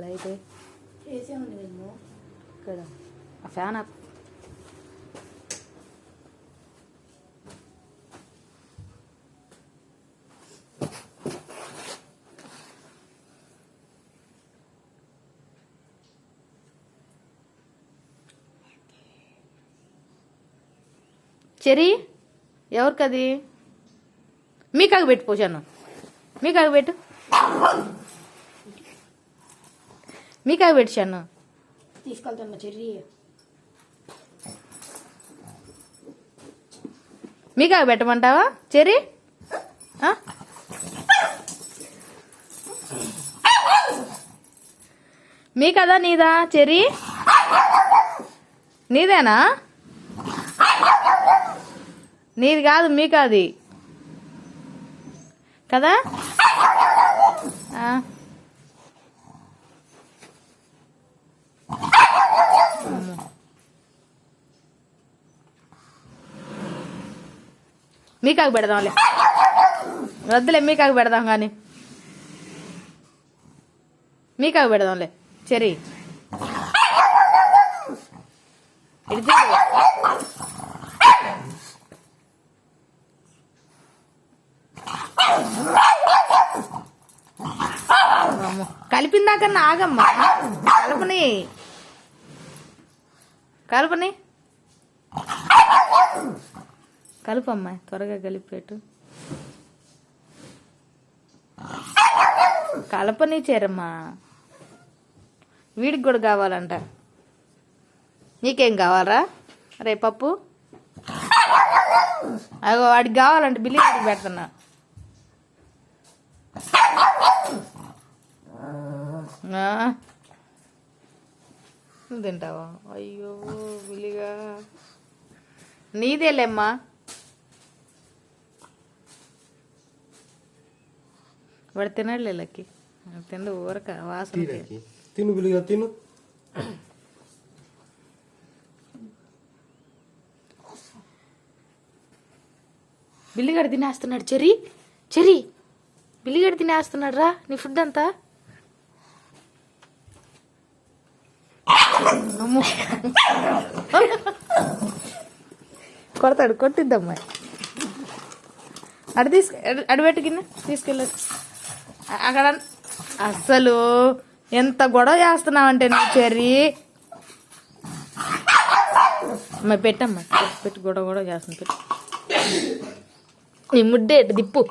Light ఇక్కడ. ఆ fan ఆపు చెరి ఎవరికది? మీకాకు పెట్టు పోషాను. మీకాకు పెట్టు. మీకాకు పెట్టు షాను తీసుకెళ్తాను చెర్రీ. మీకాకు పెట్టమంటావా? చెరి ఆ? మీ కదా నీదా చెరి నీదేనా? నీది కాదు మీ కాది? కదా మీకాకు పెడదాంలే. వద్దులే మీకాకు పెడదాం కానీ మీకాకు పెడదాంలే. చెరి. ఇటు కలిపిందాకన్నా ఆగమ్మా. కలపని. కలపని. కలుపమ్మా త్వరగా కలిపేటు. కలపని చేరమ్మా వీడికి కూడా కావాలంట. నీకేం కావాలరా? రే పప్పు. అగో వాడికి కావాలంటే బిల్లి వాడికి పెడుతున్నా? తింటావా? అయ్యో బిల్లిగా. నీదేలేమ్మా. వాడు తినట్లే లక్కి. తిండు ఊరక వాసన తిను బిల్లుగా తిను బిల్లిగడ తినేస్తున్నాడు చెరి చెరి బిల్లిగడ తినేస్తున్నాడు రా నీ ఫుడ్ అంతా. కొడతాడు కొట్టిద్దమ్మా. అడు తీసుకు అడబెట్టు కింద తీసుకెళ్ళ అక్కడ అస్సలు ఎంత గొడవ చేస్తున్నావంటే నువ్వు చెర్రీ? అమ్మ పెట్టమ్మా. పెట్టి గొడవ గొడవ చేస్తుంది పెట్టు. నీ ముడ్డే ఇటు దిప్పు.